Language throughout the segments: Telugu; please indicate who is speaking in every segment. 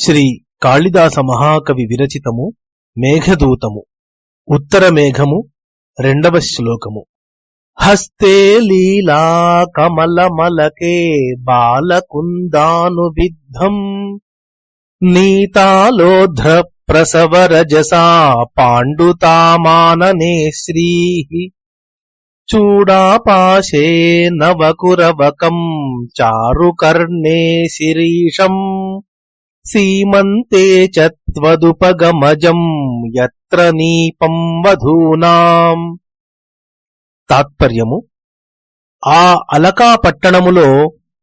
Speaker 1: శ్రీ కాళిదాస మహాకవి విరచితము మేఘదూతము ఉత్తర మేఘము రెండవ శ్లోకము. హస్తే లీలా కమలమలకే బాలకుందాను విద్ధం. నీతాలోధ్ర ప్రసవరజసా పాండుతామాననే శ్రీ చూడాపాశే నవకురవకం చారుకర్ణే శిరీషం. సీమంతే చ త్వదుపగమజం యత్ర నీపం వధూనాం. తాత్పర్యము ఆ అలకా పట్టణములో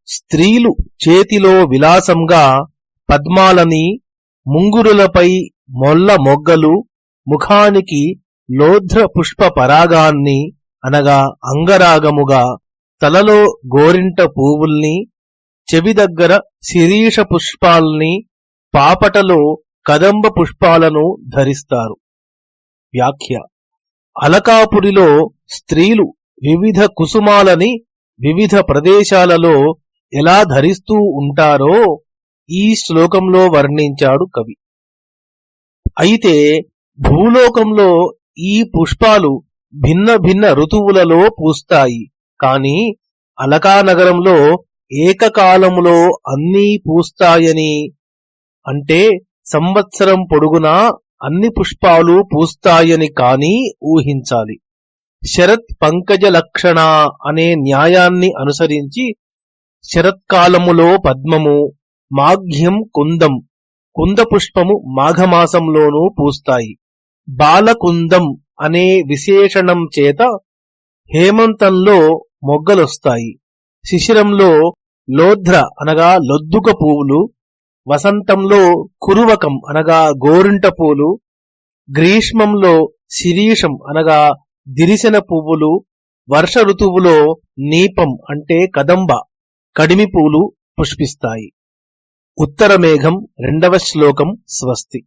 Speaker 1: స్త్రీలు చేతిలో విలాసంగా పద్మాలని ముంగురులపై మొల్ల మొగ్గలు ముఖానికి లోధ్ర పుష్ప పరాగాన్ని అనగా అంగరాగముగా తలలో గోరింట పువ్వుల్ని చెవి దగ్గర శిరీష పుష్పాల్ని పాపటలో కదంబ పుష్పాలను ధరిస్తారు. వ్యాఖ్య. అలకాపురిలో స్త్రీలు వివిధ కుసుమాలని వివిధ ప్రదేశాలలో ఎలా ధరిస్తూ ఉంటారో ఈ శ్లోకంలో వర్ణించాడు కవి. అయితే భూలోకంలో ఈ పుష్పాలు భిన్న భిన్న ఋతువులలో పూస్తాయి. కాని అలకానగరంలో ఏకకాలములో అన్నీ పూస్తాయని అంటే సంవత్సరం పొడుగునా అన్ని పుష్పాలు పూస్తాయని కాని ఊహించాలి. శరత్ పంకజ లక్షణ అనే న్యాయాన్ని అనుసరించి శరత్కాలములో పద్మము మాఘ్యం కుందం కుంద పుష్పము మాఘమాసంలోనూ పూస్తాయి. బాలకుందం అనే విశేషణం చేత హేమంతంలో మొగ్గలొస్తాయి. శిశిరంలో లోధ్ర అనగా లొద్దుక పువ్వులు వసంతంలో కురువకం అనగా గోరింట పూలు గ్రీష్మంలో శిరీషం అనగా దిరిసిన పువ్వులు వర్ష ఋతువులో నీపం అంటే కదంబ కడిమి పూలు పుష్పిస్తాయి. ఉత్తర మేఘం రెండవ శ్లోకం స్వస్తి.